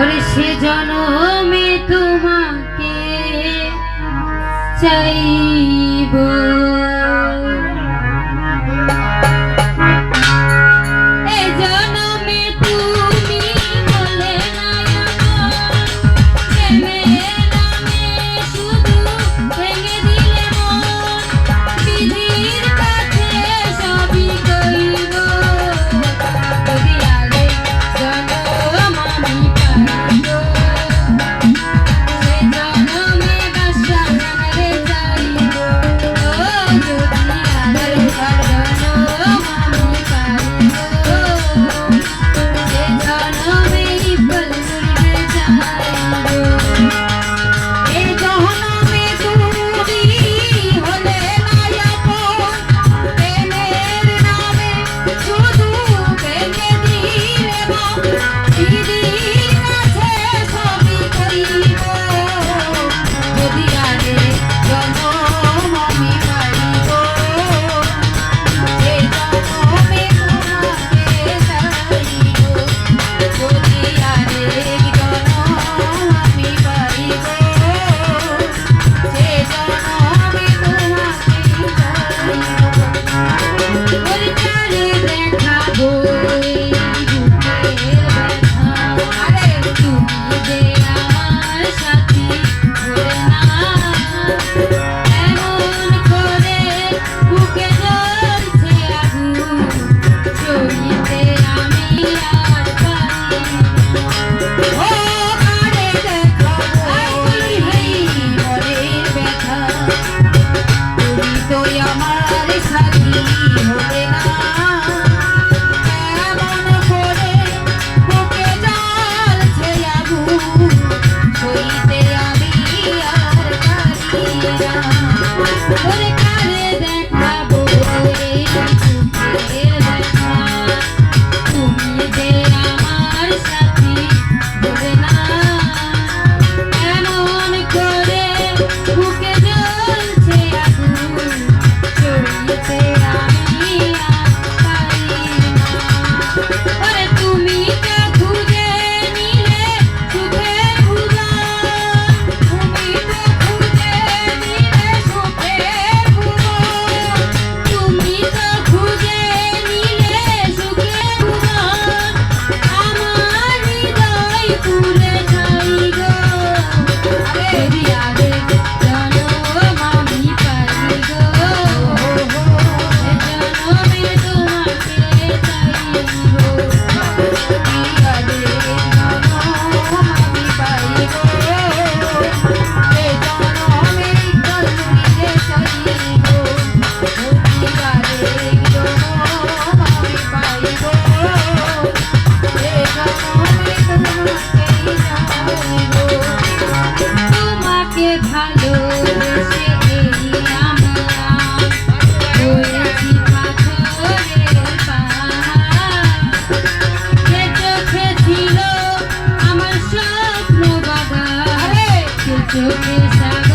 ওরে সে জনমে তোমাকে চাই। down. What it got is that. showcase out.